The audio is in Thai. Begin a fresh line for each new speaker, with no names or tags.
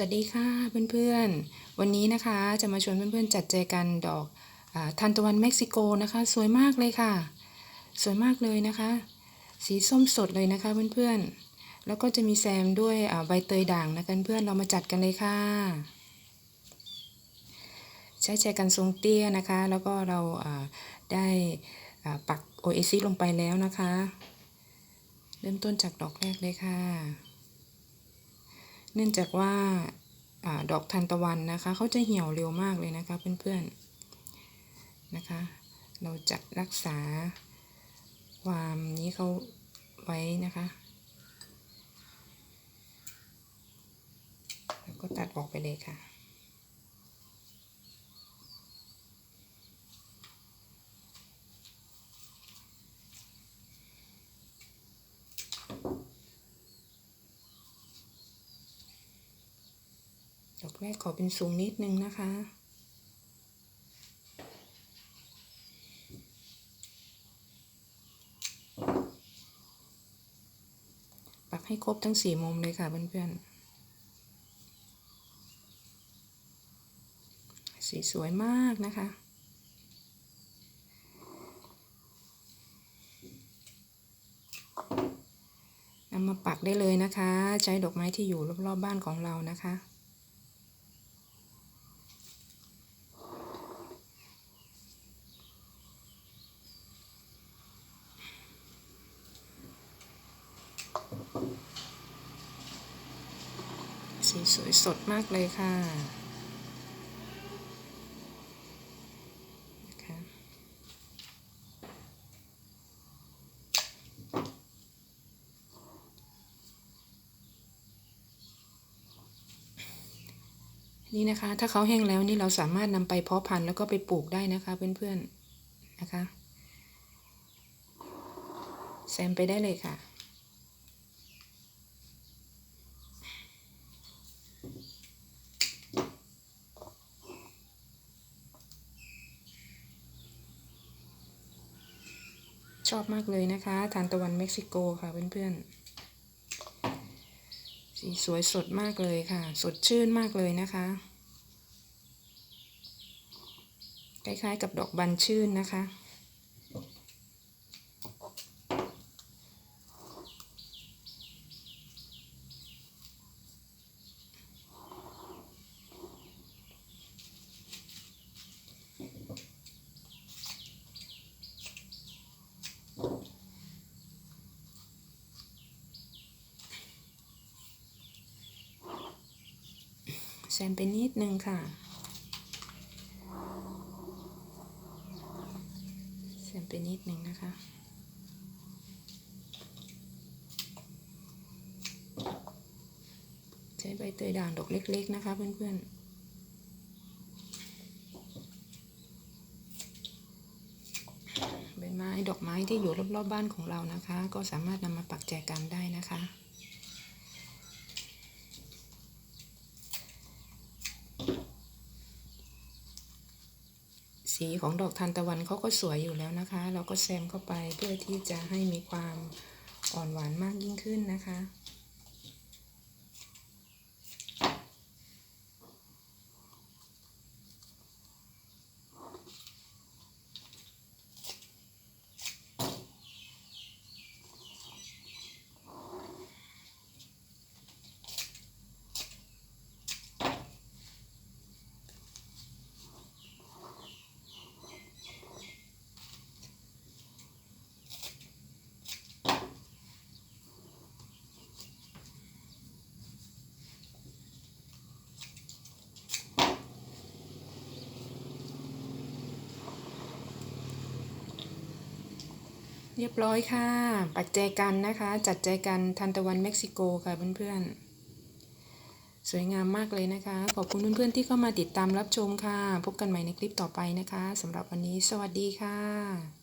วัสดีค่ะเพื่อนๆ วันนี้นะคะจะมาชวนเพื่อนๆจัดแจกันดอกอทานตะวันเม็กซิโกนะคะ สวยมากเลยค่ะ สวยมากเลยนะคะ สีส้มสดเลยนะคะเพื่อนๆ แล้วก็จะมีแซมด้วยใบเตยด่างนะคะเพื่อนๆเรามาจัดกันเลยค่ะ ใช้แจกันทรงเตี้ยนะคะ แล้วก็เราได้ปักโอเอซิลงไปแล้วนะคะ เริ่มต้นจากดอกแรกเลยค่ะ เนื่องจากว่าอดอกทานตะวันนะคะเขาจะเหี่ยวเร็วมากเลยนะคะเพื่อนๆนะคะ เราจะรักษาความนี้เขาไว้นะคะแล้วก็ตัดออกไปเลยค่ะ ดอกแรกขอเป็นสูงนิดนึงนะคะปักให้ครบทั้งสี่มุมเลยค่ะเพื่อนๆ สีสวยมากนะคะนำมาปักได้เลยนะคะ ใช้ดอกไม้ที่อยู่รอบๆบ้านของเรานะคะ สีสวยสดมากเลยค่ะนะคะนี่นะคะ ถ้าเขาแห้งแล้วนี่เราสามารถนำไปเพาะพันธุ์แล้วก็ไปปลูกได้นะคะเพื่อนๆนะคะแซมไปได้เลยค่ะ ชอบมากเลยนะคะ ทานตะวันเม็กซิโกค่ะเพื่อนๆ สีสวยสดมากเลยค่ะ สดชื่นมากเลยนะคะ คล้ายๆกับดอกบันชื่นนะคะ แซมไปนิดนึงค่ะ แซมไปนิดนึงนะคะใช้ใบเตยด่างดอกเล็ก ๆ นะคะเพื่อน ๆ ใบไม้ ดอกไม้ที่อยู่รอบๆบ้านของเรานะคะ ก็สามารถนำมาปักแจกันได้นะคะ สีของดอกทานตะวันเขาก็สวยอยู่แล้วนะคะ เราก็แซมเข้าไปเพื่อที่จะให้มีความอ่อนหวานมากยิ่งขึ้นนะคะ เรียบร้อยค่ะ ปัจเจกันนะคะ จัดใจกันทันตะวันเม็กซิโกค่ะเพื่อนๆ สวยงามมากเลยนะคะ ขอบคุณเพื่อนๆที่เข้ามาติดตามรับชมค่ะ พบกันใหม่ในคลิปต่อไปนะคะสำหรับวันนี้ สวัสดีค่ะ